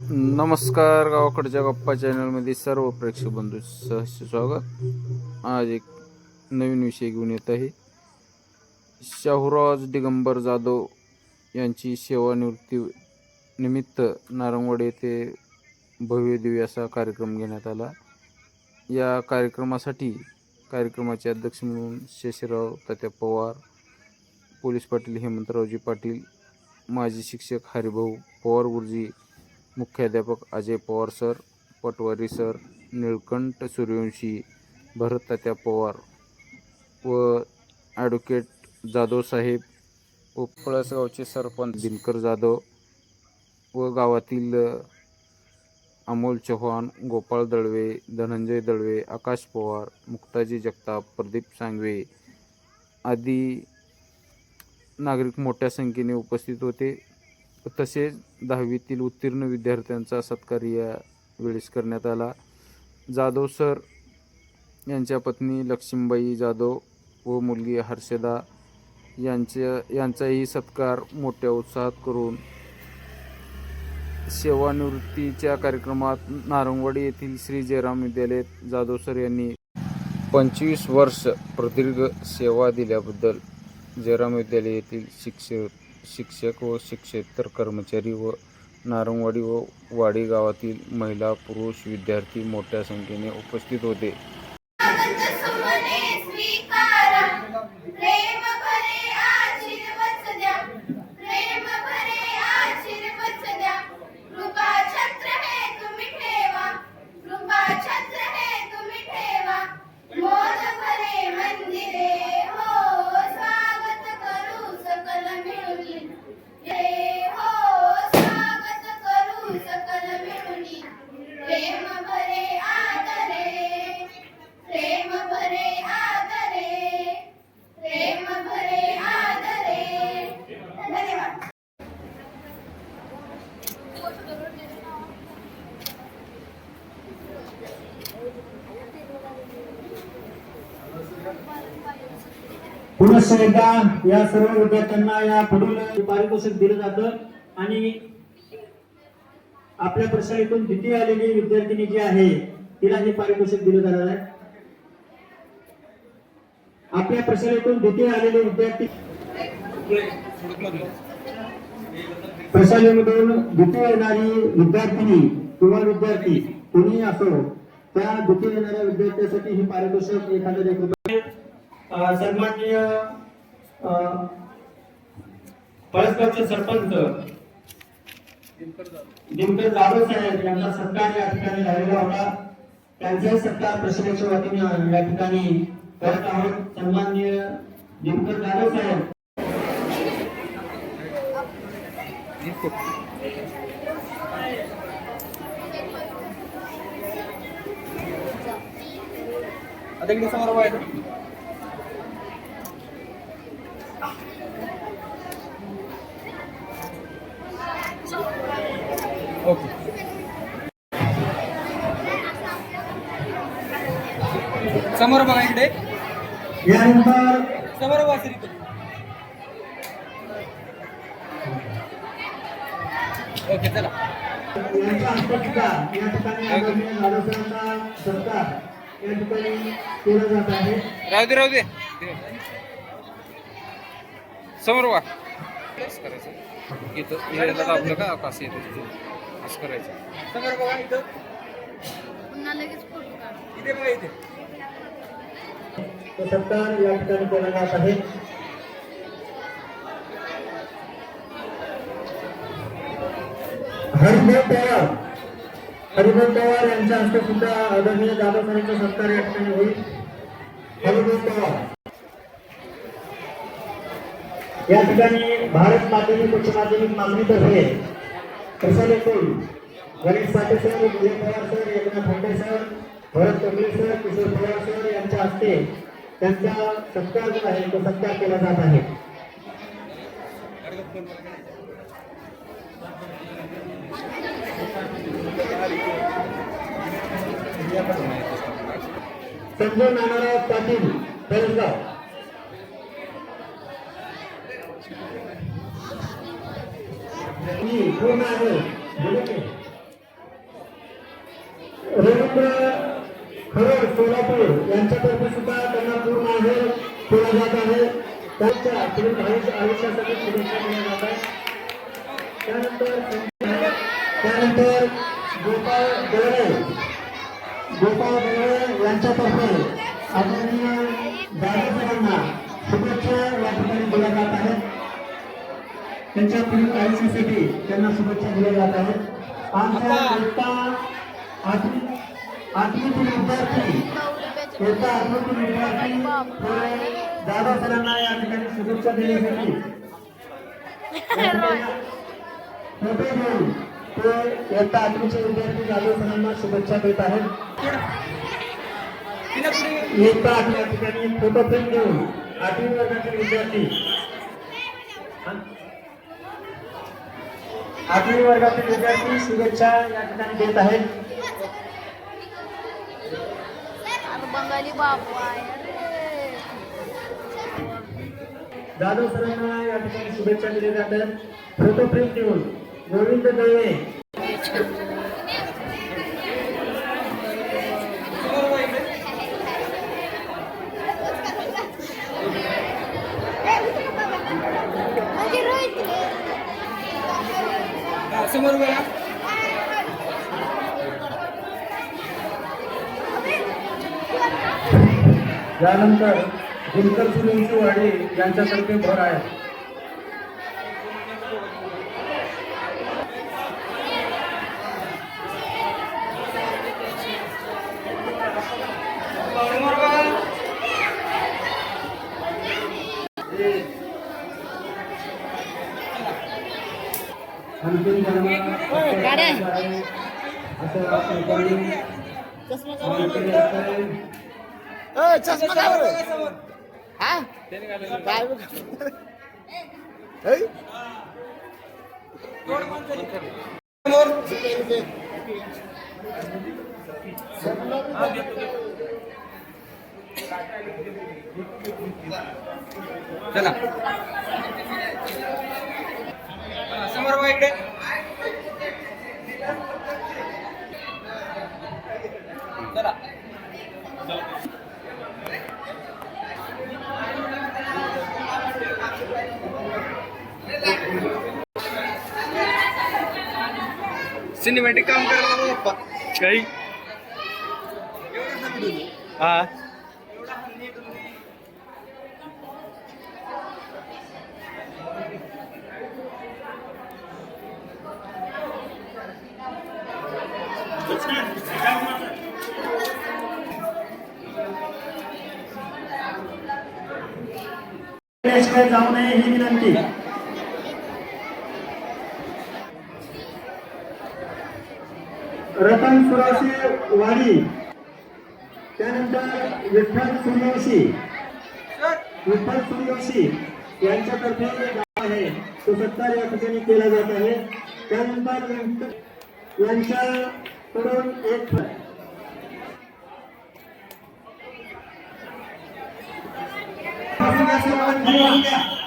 नमस्कार गावाकडच्या गप्पा चॅनलमध्ये सर्व प्रेक्षक बंधू सहस्य स्वागत. आज एक नवीन विषय घेऊन येत आहे. शाहूराज दिगंबर जाधव यांची सेवानिवृत्ती निमित्त नारंगवाड येथे भव्य दिव्य असा कार्यक्रम घेण्यात आला. या कार्यक्रमासाठी कार्यक्रमाचे अध्यक्ष म्हणून शशीराव तात्या पवार पोलीस पाटील हेमंतरावजी पाटील माजी शिक्षक हरिभाऊ पवार गुरुजी मुख्याध्यापक अजय पवार सर पटवारी सर निळकंठ सूर्यवंशी भरततात्या पवार व ॲडव्होकेट जाधव साहेब व पळसगावचे सरपंच दिनकर जाधव व गावातील अमोल चव्हाण गोपाळ दळवे धनंजय दळवे आकाश पवार मुक्ताजी जगताप प्रदीप सांगवे आदी नागरिक मोठ्या संख्येने उपस्थित होते. तसेच दहावीतील उत्तीर्ण विद्यार्थ्यांचा सत्कार या वेळेस करण्यात आला. जाधव सर यांच्या पत्नी लक्ष्मीबाई जाधव व मुलगी हर्षदा यांच्या यांचाही सत्कार मोठ्या उत्साहात करून सेवानिवृत्तीच्या कार्यक्रमात नारंगवाडी येथील श्री जयराम विद्यालयात जाधव सर यांनी पंचवीस वर्ष प्रदीर्घ सेवा दिल्याबद्दल जयराम विद्यालय येथील शिक्षक शिक्षक व शिक्षेतर कर्मचारी व नारंगवाडी व वाडी गावातील महिला पुरुष विद्यार्थी मोठ्या संख्येने उपस्थित होते. पुनश्च एकदा या सर्व विद्यार्थ्यांना या पुढील पारितोषिक दिलं जातं. आणि आपल्या प्रशालेतून द्वितीय आलेली विद्यार्थिनी जी आहे तिला हे पारितोषिक दिलं जाणार आहे. आपल्या प्रशालेतून द्वितीय आलेले विद्यार्थी प्रशालेमधून द्वितीय येणारी विद्यार्थिनी किंवा विद्यार्थी कोणीही असो त्या द्वितीय येणाऱ्या विद्यार्थ्यासाठी हे पारितोषिक एखाद्या सन्माननीय पळसगावचे सरपंच दिनकर जाधव साहेब यांचा सत्कार या ठिकाणी झालेला होता. त्यांचाही सत्कार प्रशालेच्या वतीने या ठिकाणी करत आहोत. सन्माननीय दिनकर जाधव साहेब आता इकडे समारोह आहे ना ओके समोर बघा इकडे यानंतर समोर बघा सर ओके चला. यांच्या हस्ते सुद्धा या ठिकाणी आदरणीय जाधव सरांचा सत्कार या ठिकाणी केला जात आहे राहू दे राहू दे. समोर वा. असं करायचं. इथं यायला दाबलं का? असं येतं असं करायचं. समोर बघा इथं. पुन्हा लगेच फोटो काढ. इथे बघा इथे. तो सत्कार या ठिकाणी केला जात आहे हरिभाऊ पवार. हरिभाऊ पवार यांच्या हस्ते सुद्धा आदरणीय जाधव सरांचा सत्कार या ठिकाणी होईल. हरिभाऊ पवार. या ठिकाणी भारत माध्यमिक उच्च माध्यमिक मागणीतर्फे प्रसालेतून Ganesh Sathe sir Vijay Pawar sir Eknath Khande sir Bharat कमले सर किशोर पवार सर यांच्या हस्ते त्यांचा सत्कार जो आहे तो सत्कार केला जात आहे. संजय नानाराव पाटील बेळगाव पूर्ण आहे. रवींद्र खरोड सोलापूर. यांच्यातर्फे सुद्धा त्यांना पूर्ण आहे केला जात आहे. त्यांच्या पुढील आयुष्यासाठी शुभेच्छा दिल्या जात आहेत. त्यानंतर त्यानंतर गोपाळ दळे गोपाळ दळे यांच्यातर्फे आदरणीय दादासाहेबांना शुभेच्छा या ठिकाणी दिल्या जात आहेत. त्यांच्या पुढील आयुष्यासाठी त्यांना शुभेच्छा दिल्या जात आहेत. आमच्या एकता आठवी आठवीतील विद्यार्थी एकता आठवीतील विद्यार्थी दादासाहेबांना दादा या ठिकाणी शुभेच्छा देण्यासाठी फोटो घेऊन ते एकता आठवीचे विद्यार्थी दादासाहेबांना शुभेच्छा देत आहेत. आठवी या ठिकाणी फोटो फ्रेम घेऊन आठवी वर्गातील विद्यार्थी. आठवी वर्गातील विद्यार्थी शुभेच्छा या ठिकाणी देत आहेत. जाधव सरांना या ठिकाणी शुभेच्छा दिल्या जातात. फोटो फ्रेम घेऊन गोविंद दळवे समोर बघा इकडे म्हणजे रोहित रे. हा, समोर बघा. त्यानंतर दिनकर सुरेंची वाडी यांच्यातर्फे भर आहे समोर बघा आणखीन त्यांना असं आपण करून आवाहन केले जाते. समोर बघा समोर तोड कोणतरी. समोर चला समोर बघा इकडे चला सिनेमॅटिक काम करायला पप्पा काही हा जाऊ नये ही विनंती. रतन सुराशी वाडी त्यानंतर विठ्ठल सूर्यवंशी. विठ्ठल सूर्यवंशी यांच्यातर्फे गाव आहे. तो सत्कार या ठिकाणी केला जात आहे. त्यानंतर यांच्या यांच्याकडून एक एकता